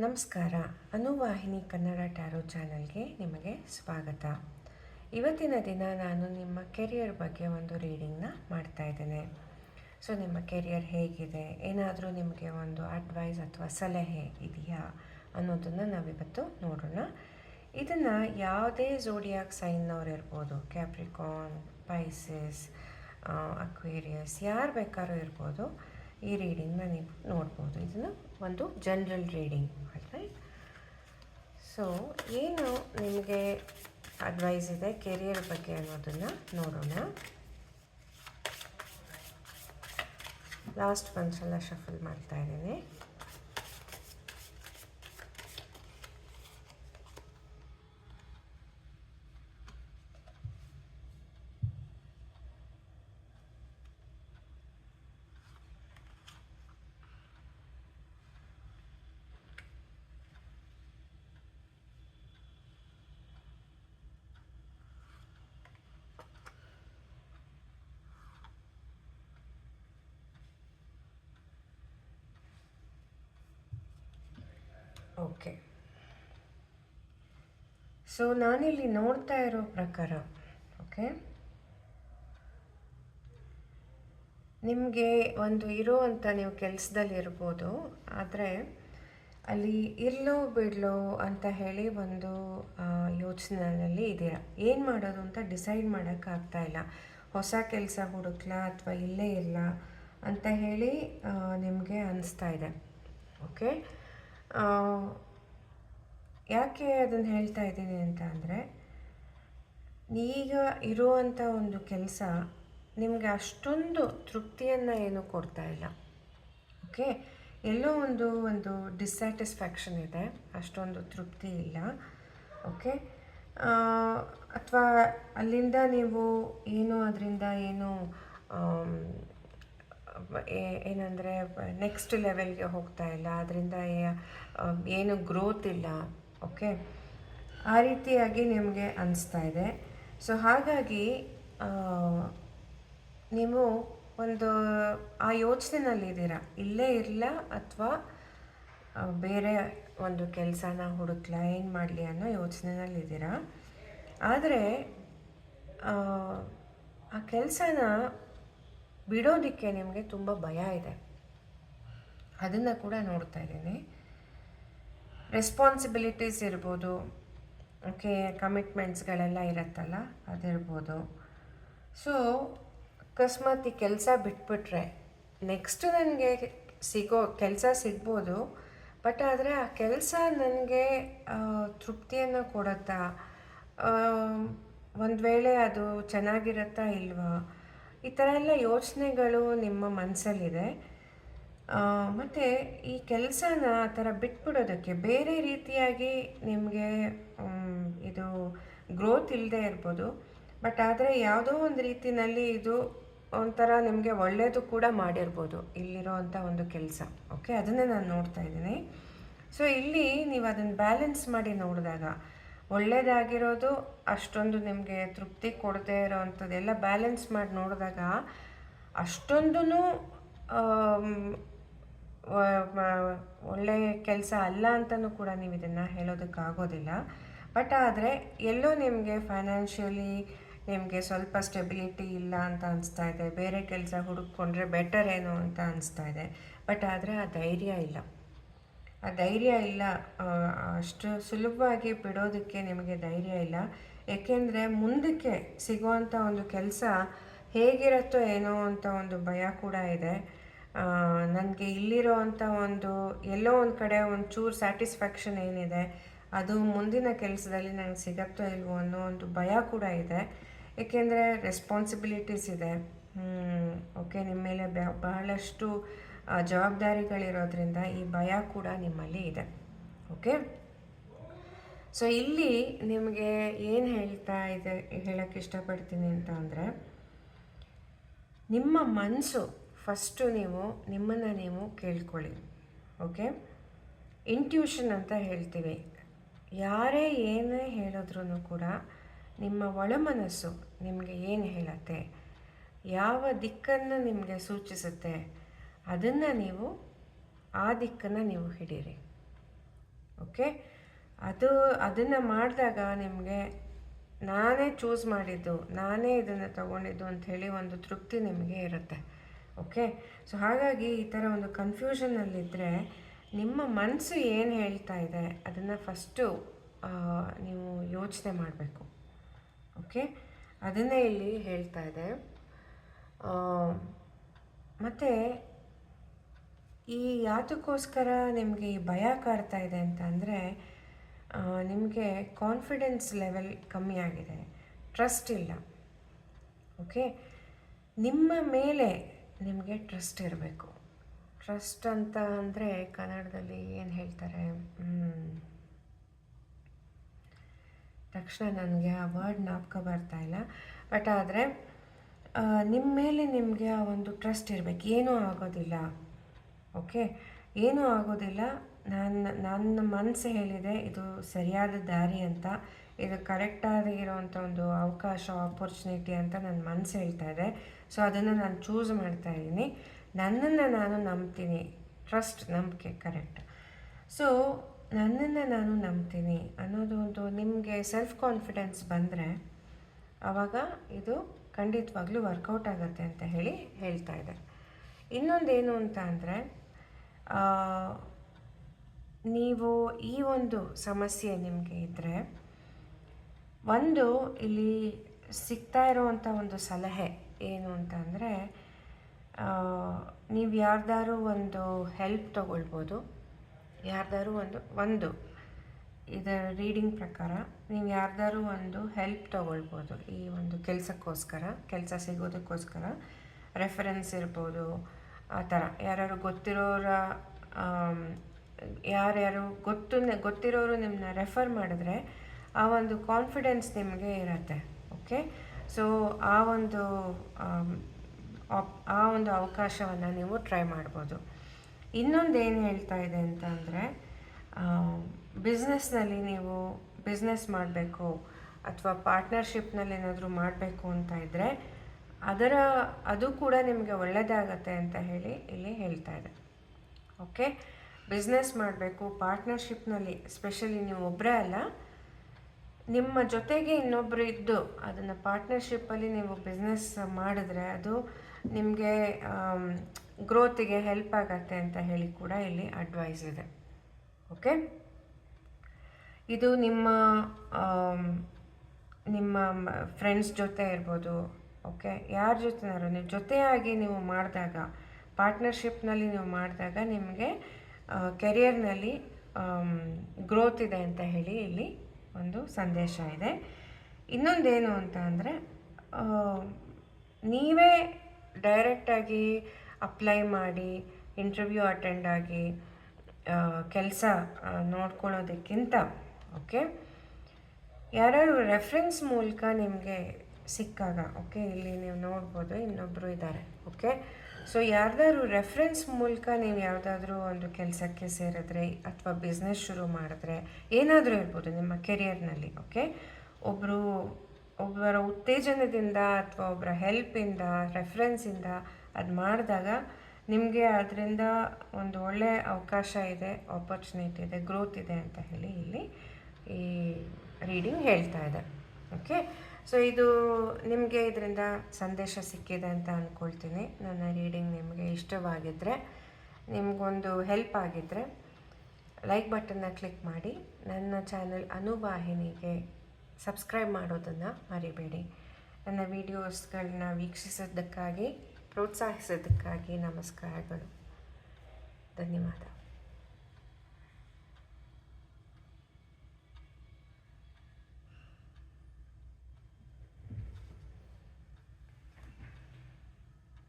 ನಮಸ್ಕಾರ. ಅನುವಾಹಿನಿ ಕನ್ನಡ ಟ್ಯಾರೋ ಚಾನಲ್ಗೆ ನಿಮಗೆ ಸ್ವಾಗತ. ಇವತ್ತಿನ ದಿನ ನಾನು ನಿಮ್ಮ ಕೆರಿಯರ್ ಬಗ್ಗೆ ಒಂದು ರೀಡಿಂಗ್ನ ಮಾಡ್ತಾ ಇದ್ದೇನೆ. ಸೊ, ನಿಮ್ಮ ಕೆರಿಯರ್ ಹೇಗಿದೆ? ಏನಾದರೂ ನಿಮಗೆ ಒಂದು ಅಡ್ವೈಸ್ ಅಥವಾ ಸಲಹೆ ಇದೆಯಾ ಅನ್ನೋದನ್ನು ನಾವಿವತ್ತು ನೋಡೋಣ. ಇದನ್ನು ಯಾವುದೇ ಜೋಡಿಯಾಗಿ ಸೈನ್ನವ್ರು ಇರ್ಬೋದು ಕ್ಯಾಪ್ರಿಕಾನ್, ಪೈಸಸ್ ಅಕ್ವೇರಿಯಸ್ ಯಾರು ಬೇಕಾದ್ರೂ ಇರ್ಬೋದು ಈ ರೀಡಿಂಗ್ನ ನೀವು ನೋಡ್ಬೋದು. ಇದನ್ನು ಒಂದು ಜನರಲ್ ರೀಡಿಂಗ್. ರೈಟ್ ಸೊ ಏನು ನಿಮಗೆ ಅಡ್ವೈಸ್ ಇದೆ? ಕೆರಿಯರ್ ಬಗ್ಗೆ ಅನ್ನೋದನ್ನು ನೋಡೋಣ. ಲಾಸ್ಟ್ ಸಲ ಶಫಲ್ ಮಾಡ್ತಾ ಇದ್ದೀನಿ. ಓಕೆ ಸೊ ನಾನಿಲ್ಲಿ ನೋಡ್ತಾ ಇರೋ ಪ್ರಕಾರ ಓಕೆ ನಿಮಗೆ ಒಂದು ಇರೋ ಅಂತ ನೀವು ಕೆಲಸದಲ್ಲಿ ಇರ್ಬೋದು, ಆದರೆ ಅಲ್ಲಿ ಇರ್ಲೋ ಬಿಡ್ಲೋ ಅಂತ ಹೇಳಿ ಒಂದು ಯೋಚನೆಯಲ್ಲಿ ಇದ್ದೀರಾ? ಏನು ಮಾಡೋದು ಅಂತ ಡಿಸೈಡ್ ಮಾಡೋಕ್ಕಾಗ್ತಾ ಇಲ್ಲ. ಹೊಸ ಕೆಲಸ ಹುಡುಕ್ಲಾ ಅಥವಾ ಇಲ್ಲೇ ಇಲ್ಲ ಅಂತ ಹೇಳಿ ನಿಮಗೆ ಅನಿಸ್ತಾ ಇದೆ ಓಕೆ ಯಾಕೆ ಅದನ್ನು ಹೇಳ್ತಾ ಇದ್ದೀನಿ ಅಂತ ಅಂದರೆ, ಈಗ ಇರುವಂಥ ಒಂದು ಕೆಲಸ ನಿಮಗೆ ಅಷ್ಟೊಂದು ತೃಪ್ತಿಯನ್ನು ಏನು ಕೊಡ್ತಾ ಇಲ್ಲ. ಓಕೆ? ಎಲ್ಲೋ ಒಂದು ಒಂದು ಡಿಸ್ಸ್ಯಾಟಿಸ್ಫ್ಯಾಕ್ಷನ್ ಇದೆ, ಅಷ್ಟೊಂದು ತೃಪ್ತಿ ಇಲ್ಲ. ಓಕೆ? ಅಥವಾ ಅಲ್ಲಿಂದ ನೀವು ಏನು, ಅದರಿಂದ ಏನು ಏನಂದರೆ ನೆಕ್ಸ್ಟ್ ಲೆವೆಲ್ಗೆ ಹೋಗ್ತಾ ಇಲ್ಲ. ಅದರಿಂದ ಏನು ಗ್ರೋತ್ ಇಲ್ಲ. ಓಕೆ ಆ ರೀತಿಯಾಗಿ ನಿಮಗೆ ಅನಿಸ್ತಾ ಇದೆ. ಸೊ ಹಾಗಾಗಿ ನೀವು ಒಂದು, ಆ ಯೋಚನೆಯಲ್ಲಿದ್ದೀರಾ ಇಲ್ಲೇ ಇರಲ ಅಥವಾ ಬೇರೆ ಒಂದು ಕೆಲಸನ ಹುಡುಕ್ಲ? ಏನು ಮಾಡಲಿ ಅನ್ನೋ ಯೋಚನೆಯಲ್ಲಿದ್ದೀರಾ ಆದರೆ ಆ ಕೆಲಸನ ಬಿಡೋದಕ್ಕೆ ನಿಮಗೆ ತುಂಬ ಭಯ ಇದೆ. ಅದನ್ನು ಕೂಡ ನೋಡ್ತಾ ಇದ್ದೀನಿ. ರೆಸ್ಪಾನ್ಸಿಬಿಲಿಟೀಸ್ ಇರ್ಬೋದು. ಓಕೆ ಕಮಿಟ್ಮೆಂಟ್ಸ್ಗಳೆಲ್ಲ ಇರುತ್ತಲ್ಲ, ಅದಿರ್ಬೋದು. ಸೊ ಅಕಸ್ಮಾತ್ ಈ ಕೆಲಸ ಬಿಟ್ಬಿಟ್ರೆ ನೆಕ್ಸ್ಟ್ ನನಗೆ ಸಿಗೋ ಕೆಲಸ ಸಿಗ್ಬೋದು ಬಟ್ ಆದರೆ ಆ ಕೆಲಸ ನನಗೆ ತೃಪ್ತಿಯನ್ನು ಕೊಡುತ್ತಾ ಒಂದು ವೇಳೆ ಅದು ಚೆನ್ನಾಗಿರುತ್ತಾ ಇಲ್ವಾ? ಈ ಥರ ಎಲ್ಲ ಯೋಚನೆಗಳು ನಿಮ್ಮ ಮನಸ್ಸಲ್ಲಿದೆ ಮತ್ತು ಈ ಕೆಲಸನ ಆ ಥರ ಬಿಟ್ಬಿಡೋದಕ್ಕೆ ಬೇರೆ ರೀತಿಯಾಗಿ ನಿಮಗೆ ಇದು ಗ್ರೋತ್ ಇಲ್ಲದೆ ಇರ್ಬೋದು. ಬಟ್ ಆದರೆ ಯಾವುದೋ ಒಂದು ರೀತಿಯಲ್ಲಿ ಇದು ಒಂಥರ ನಿಮಗೆ ಒಳ್ಳೆಯದು ಕೂಡ ಮಾಡಿರ್ಬೋದು ಇಲ್ಲಿರೋ ಅಂಥ ಒಂದು ಕೆಲಸ. ಓಕೆ ಅದನ್ನೇ ನಾನು ನೋಡ್ತಾ ಇದ್ದೀನಿ. ಸೊ ಇಲ್ಲಿ ನೀವು ಅದನ್ನು ಬ್ಯಾಲೆನ್ಸ್ ಮಾಡಿ ನೋಡಿದಾಗ ಒಳ್ಳೆಯದಾಗಿರೋದು ಅಷ್ಟೊಂದು ನಿಮಗೆ ತೃಪ್ತಿ ಕೊಡದೇ ಇರೋವಂಥದ್ದೆಲ್ಲ ಬ್ಯಾಲೆನ್ಸ್ ಮಾಡಿ ನೋಡಿದಾಗ ಅಷ್ಟೊಂದು ಒಳ್ಳೆಯ ಕೆಲಸ ಅಲ್ಲ ಅಂತಲೂ ಕೂಡ ನೀವು ಇದನ್ನು ಹೇಳೋದಕ್ಕಾಗೋದಿಲ್ಲ. ಬಟ್ ಆದರೆ ಎಲ್ಲೋ ನಿಮಗೆ ಫೈನಾನ್ಷಿಯಲಿ ನಿಮಗೆ ಸ್ವಲ್ಪ ಸ್ಟೆಬಿಲಿಟಿ ಇಲ್ಲ ಅಂತ ಅನಿಸ್ತಾ ಇದೆ. ಬೇರೆ ಕೆಲಸ ಹುಡುಕೊಂಡ್ರೆ ಬೆಟರ್ ಏನು ಅಂತ ಅನಿಸ್ತಾ ಇದೆ. ಬಟ್ ಆದರೆ ಆ ಧೈರ್ಯ ಇಲ್ಲ. ಆ ಧೈರ್ಯ ಇಲ್ಲ ಅಷ್ಟು ಸುಲಭವಾಗಿ ಬಿಡೋದಕ್ಕೆ ನಿಮಗೆ ಧೈರ್ಯ ಇಲ್ಲ. ಏಕೆಂದರೆ ಮುಂದಕ್ಕೆ ಸಿಗುವಂಥ ಒಂದು ಕೆಲಸ ಹೇಗಿರುತ್ತೋ ಏನೋ ಅಂತ ಒಂದು ಭಯ ಕೂಡ ಇದೆ. ನನಗೆ ಇಲ್ಲಿರೋ ಅಂಥ ಒಂದು ಎಲ್ಲೋ ಒಂದು ಕಡೆ ಒಂದು ಚೂರು ಸ್ಯಾಟಿಸ್ಫ್ಯಾಕ್ಷನ್ ಏನಿದೆ, ಅದು ಮುಂದಿನ ಕೆಲಸದಲ್ಲಿ ನನಗೆ ಸಿಗತ್ತೋ ಇಲ್ವೋ ಅನ್ನೋ ಒಂದು ಭಯ ಕೂಡ ಇದೆ. ಏಕೆಂದರೆ ರೆಸ್ಪಾನ್ಸಿಬಿಲಿಟೀಸ್ ಇದೆ. ಓಕೆ ನಿಮ್ಮ ಮೇಲೆ ಬಹಳಷ್ಟು ಜವಾಬ್ದಾರಿಗಳಿರೋದ್ರಿಂದ ಈ ಭಯ ಕೂಡ ನಿಮ್ಮಲ್ಲಿ ಇದೆ. ಓಕೆ ಸೊ ಇಲ್ಲಿ ನಿಮಗೆ ಏನು ಹೇಳ್ತಾ ಇದೆ ಹೇಳೋಕ್ಕೆ ಇಷ್ಟಪಡ್ತೀನಿ ಅಂತ ಅಂದರೆ, ನಿಮ್ಮ ಮನಸ್ಸು ಫಸ್ಟು ನೀವು ನಿಮ್ಮನ್ನು ನೀವು ಕೇಳ್ಕೊಳ್ಳಿ. ಓಕೆ ಇಂಟ್ಯೂಷನ್ ಅಂತ ಹೇಳ್ತೀವಿ. ಯಾರೇ ಏನೇ ಹೇಳಿದ್ರೂ ಕೂಡ ನಿಮ್ಮ ಒಳ ಮನಸ್ಸು ನಿಮಗೆ ಏನು ಹೇಳತ್ತೆ? ಯಾವ ದಿಕ್ಕನ್ನು ನಿಮಗೆ ಸೂಚಿಸುತ್ತೆ? ಅದನ್ನು ನೀವು ಆ ದಿಕ್ಕನ್ನು ನೀವು ಹಿಡೀರಿ. ಓಕೆ ಅದು, ಅದನ್ನು ಮಾಡಿದಾಗ ನಿಮಗೆ ನಾನೇ ಚೂಸ್ ಮಾಡಿದ್ದು, ನಾನೇ ಇದನ್ನು ತಗೊಂಡಿದ್ದು ಹೇಳಿ ಒಂದು ತೃಪ್ತಿ ನಿಮಗೆ ಇರುತ್ತೆ. ಓಕೆ ಸೊ ಹಾಗಾಗಿ ಈ ಥರ ಒಂದು ಕನ್ಫ್ಯೂಷನಲ್ಲಿದ್ದರೆ ನಿಮ್ಮ ಮನಸ್ಸು ಏನು ಹೇಳ್ತಾ ಇದೆ ಅದನ್ನು ಫಸ್ಟು ನೀವು ಯೋಚನೆ ಮಾಡಬೇಕು. ಓಕೆ ಅದನ್ನೇ ಇಲ್ಲಿ ಹೇಳ್ತಾ ಇದೆ. ಮತ್ತು ಈ ಯಾತಕ್ಕೋಸ್ಕರ ನಿಮಗೆ ಈ ಭಯ ಕಾಡ್ತಾ ಇದೆ ಅಂತ ಅಂದರೆ ನಿಮಗೆ ಕಾನ್ಫಿಡೆನ್ಸ್ ಲೆವೆಲ್ ಕಮ್ಮಿ ಆಗಿದೆ. ಟ್ರಸ್ಟ್ ಇಲ್ಲ. ಓಕೆ ನಿಮ್ಮ ಮೇಲೆ ನಿಮಗೆ ಟ್ರಸ್ಟ್ ಇರಬೇಕು. ಟ್ರಸ್ಟ್ ಅಂತ ಅಂದರೆ ಕನ್ನಡದಲ್ಲಿ ಏನು ಹೇಳ್ತಾರೆ? ತಕ್ಷಣ ನನಗೆ ಆ ವರ್ಡ್ ನಾಪ್ಕ ಬರ್ತಾ ಇಲ್ಲ. ಬಟ್ ಆದರೆ ನಿಮ್ಮ ಮೇಲೆ ನಿಮಗೆ ಆ ಒಂದು ಟ್ರಸ್ಟ್ ಇರಬೇಕು. ಏನೂ ಆಗೋದಿಲ್ಲ. ಓಕೆ ಏನೂ ಆಗೋದಿಲ್ಲ. ನನ್ನ ನನ್ನ ಮನಸ್ಸು ಹೇಳಿದೆ, ಇದು ಸರಿಯಾದ ದಾರಿ ಅಂತ. ಇದು ಕರೆಕ್ಟಾಗಿರೋವಂಥ ಒಂದು ಅವಕಾಶ ಆಪರ್ಚುನಿಟಿ ಅಂತ ನನ್ನ ಮನಸ್ಸು ಹೇಳ್ತಾ ಇದೆ. ಸೊ ಅದನ್ನು ನಾನು ಚೂಸ್ ಮಾಡ್ತಾ ಇದ್ದೀನಿ. ನನ್ನನ್ನು ನಾನು ನಂಬ್ತೀನಿ. ಟ್ರಸ್ಟ್ ನಂಬಿಕೆ ಕರೆಕ್ಟ್ ಸೊ ನನ್ನನ್ನು ನಾನು ನಂಬ್ತೀನಿ ಅನ್ನೋದು ಒಂದು ನಿಮಗೆ ಸೆಲ್ಫ್ ಕಾನ್ಫಿಡೆನ್ಸ್ ಬಂದರೆ ಆವಾಗ ಇದು ಖಂಡಿತವಾಗ್ಲೂ ವರ್ಕೌಟ್ ಆಗುತ್ತೆ ಅಂತ ಹೇಳಿ ಹೇಳ್ತಾ ಇದ್ದಾರೆ. ಇನ್ನೊಂದೇನು ಅಂತ ಅಂದರೆ ನೀವು ಈ ಒಂದು ಸಮಸ್ಯೆ ನಿಮಗೆ ಇದ್ದರೆ ಒಂದು ಇಲ್ಲಿ ಸಿಗ್ತಾ ಇರುವಂಥ ಒಂದು ಸಲಹೆ ಏನು ಅಂತಂದರೆ ನೀವು ಯಾರ್ದಾರು ಒಂದು ಹೆಲ್ಪ್ ತಗೊಳ್ಬೋದು. ಯಾರ್ದಾರು ಒಂದು ಒಂದು ಇದರ ರೀಡಿಂಗ್ ಪ್ರಕಾರ ನೀವು ಯಾರ್ದಾರು ಒಂದು ಹೆಲ್ಪ್ ತಗೊಳ್ಬೋದು ಈ ಒಂದು ಕೆಲಸಕ್ಕೋಸ್ಕರ, ಕೆಲಸ ಸಿಗೋದಕ್ಕೋಸ್ಕರ ರೆಫರೆನ್ಸ್ ಇರ್ಬೋದು. ಆ ಥರ. ಯಾರ್ಯಾರು ಗೊತ್ತಿರೋರ ಯಾರ್ಯಾರು ಗೊತ್ತು, ಗೊತ್ತಿರೋರು ನಿಮ್ಮನ್ನ ರೆಫರ್ ಮಾಡಿದ್ರೆ ಆ ಒಂದು ಕಾನ್ಫಿಡೆನ್ಸ್ ನಿಮಗೆ ಇರತ್ತೆ ಓಕೆ ಸೊ ಆ ಒಂದು ಆ ಒಂದು ಅವಕಾಶವನ್ನು ನೀವು ಟ್ರೈ ಮಾಡ್ಬೋದು. ಇನ್ನೊಂದು ಏನು ಹೇಳ್ತಾ ಇದೆ ಅಂತ ಅಂದರೆ ಬಿಸ್ನೆಸ್ನಲ್ಲಿ ನೀವು ಬಿಸ್ನೆಸ್ ಮಾಡಬೇಕು ಅಥವಾ ಪಾರ್ಟ್ನರ್ಶಿಪ್ನಲ್ಲಿ ಏನಾದರೂ ಮಾಡಬೇಕು ಅಂತ ಇದ್ದರೆ ಅದರ, ಅದು ಕೂಡ ನಿಮಗೆ ಒಳ್ಳೆಯದಾಗತ್ತೆ ಅಂತ ಹೇಳಿ ಇಲ್ಲಿ ಹೇಳ್ತಾ ಇದೆ. ಓಕೆ ಬಿಸ್ನೆಸ್ ಮಾಡಬೇಕು ಪಾರ್ಟ್ನರ್ಶಿಪ್ನಲ್ಲಿ ಸ್ಪೆಷಲಿ ನೀವು ಒಬ್ಬರೇ ಅಲ್ಲ, ನಿಮ್ಮ ಜೊತೆಗೆ ಇನ್ನೊಬ್ಬರು ಇದ್ದು ಅದನ್ನು ಪಾರ್ಟ್ನರ್ಶಿಪ್ಪಲ್ಲಿ ನೀವು ಬಿಸ್ನೆಸ್ ಮಾಡಿದ್ರೆ ಅದು ನಿಮಗೆ ಗ್ರೋತಿಗೆ ಹೆಲ್ಪ್ ಆಗತ್ತೆ ಅಂತ ಹೇಳಿ ಕೂಡ ಇಲ್ಲಿ ಅಡ್ವೈಸ್ ಇದೆ. ಓಕೆ ಇದು ನಿಮ್ಮ ನಿಮ್ಮ ಫ್ರೆಂಡ್ಸ್ ಜೊತೆ ಇರ್ಬೋದು ಓಕೆ, ಯಾರ ಜೊತೆನಾರು ನೀವು ಜೊತೆಯಾಗಿ ನೀವು ಮಾಡಿದಾಗ ಪಾರ್ಟ್ನರ್ಶಿಪ್ನಲ್ಲಿ ನೀವು ಮಾಡಿದಾಗ ನಿಮಗೆ ಕೆರಿಯರ್ನಲ್ಲಿ ಗ್ರೋತ್ ಇದೆ ಅಂತ ಹೇಳಿ ಇಲ್ಲಿ ಒಂದು ಸಂದೇಶ ಇದೆ. ಇನ್ನೊಂದೇನು ಅಂತ ಅಂದರೆ ನೀವೇ ಡೈರೆಕ್ಟಾಗಿ ಅಪ್ಲೈ ಮಾಡಿ ಇಂಟರ್ವ್ಯೂ ಅಟೆಂಡ್ ಆಗಿ ಕೆಲಸ ನೋಡ್ಕೊಳ್ಳೋದಕ್ಕಿಂತ ಓಕೆ, ಯಾರ್ಯಾರು ರೆಫ್ರೆನ್ಸ್ ಮೂಲಕ ನಿಮಗೆ ಸಿಕ್ಕಾಗ ಓಕೆ ಇಲ್ಲಿ ನೀವು ನೋಡ್ಬೋದು ಇನ್ನೊಬ್ಬರು ಇದ್ದಾರೆ ಓಕೆ ಸೊ ಯಾರ್ದಾದ್ರು ರೆಫರೆನ್ಸ್ ಮೂಲಕ ನೀವು ಯಾವುದಾದ್ರೂ ಒಂದು ಕೆಲಸಕ್ಕೆ ಸೇರಿದ್ರೆ ಅಥವಾ ಬಿಸ್ನೆಸ್ ಶುರು ಮಾಡಿದ್ರೆ ಏನಾದರೂ ಇರ್ಬೋದು ನಿಮ್ಮ ಕೆರಿಯರ್ನಲ್ಲಿ ಓಕೆ ಒಬ್ಬರು ಒಬ್ಬರ ಉತ್ತೇಜನದಿಂದ ಅಥವಾ ಒಬ್ಬರ ಹೆಲ್ಪಿಂದ ರೆಫ್ರೆನ್ಸಿಂದ ಅದು ಮಾಡಿದಾಗ ನಿಮಗೆ ಅದರಿಂದ ಒಂದು ಒಳ್ಳೆಯ ಅವಕಾಶ ಇದೆ ಆಪರ್ಚುನಿಟಿ ಇದೆ ಗ್ರೋತ್ ಇದೆ ಅಂತ ಹೇಳಿ ಇಲ್ಲಿ ಈ ರೀಡಿಂಗ್ ಹೇಳ್ತಾ ಇದೆ ಓಕೆ ಸೊ ಇದು ನಿಮಗೆ ಇದರಿಂದ ಸಂದೇಶ ಸಿಕ್ಕಿದೆ ಅಂತ ಅಂದ್ಕೊಳ್ತೀನಿ ನನ್ನ ರೀಡಿಂಗ್ ನಿಮಗೆ ಇಷ್ಟವಾಗಿದ್ದರೆ ನಿಮಗೊಂದು ಹೆಲ್ಪ್ ಆಗಿದ್ದರೆ ಲೈಕ್ ಬಟನ್ನ ಕ್ಲಿಕ್ ಮಾಡಿ, ನನ್ನ ಚಾನಲ್ ಅನುವಾಹಿನಿಗೆ ಸಬ್ಸ್ಕ್ರೈಬ್ ಮಾಡೋದನ್ನು ಮರಿಬೇಡಿ. ನನ್ನ ವೀಡಿಯೋಸ್ಗಳನ್ನ ವೀಕ್ಷಿಸೋದಕ್ಕಾಗಿ ಪ್ರೋತ್ಸಾಹಿಸೋದಕ್ಕಾಗಿ ನಮಸ್ಕಾರಗಳು. ಧನ್ಯವಾದ.